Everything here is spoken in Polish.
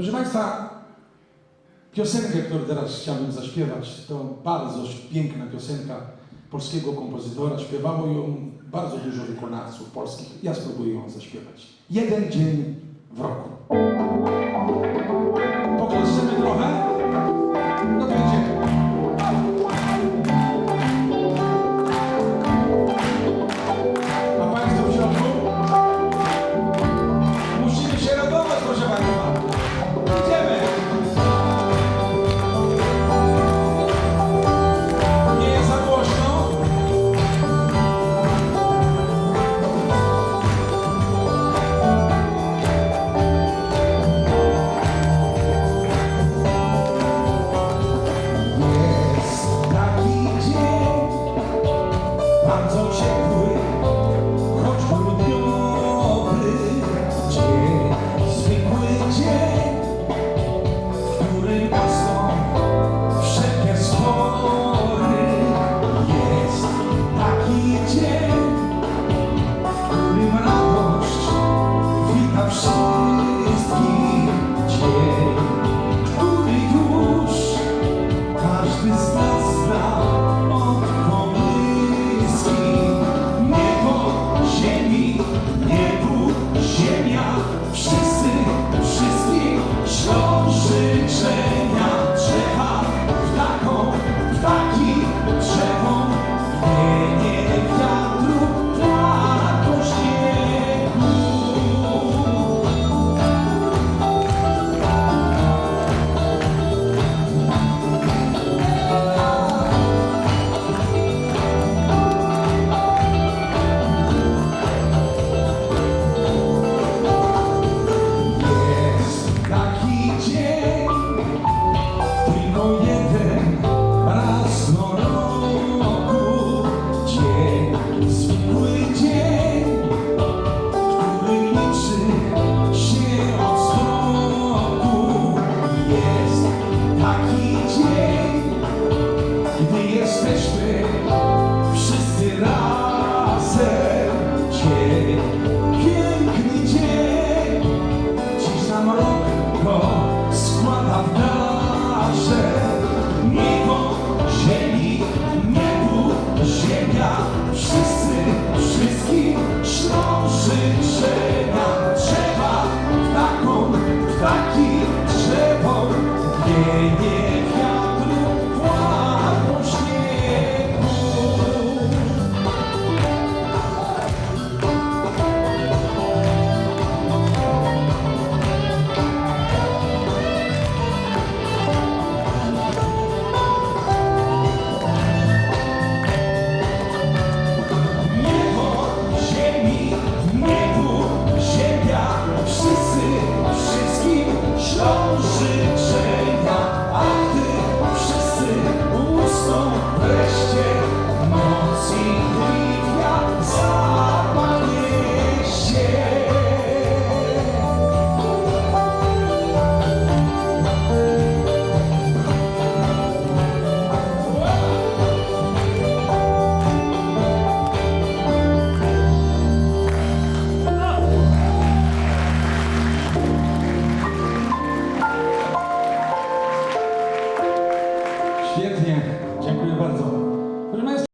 Proszę Państwa, piosenkę, którą teraz chciałbym zaśpiewać, to bardzo piękna piosenka polskiego kompozytora. Śpiewało ją bardzo dużo wykonawców polskich. Ja spróbuję ją zaśpiewać. Jeden dzień w roku. smile. dzień, gdy jesteś Ty.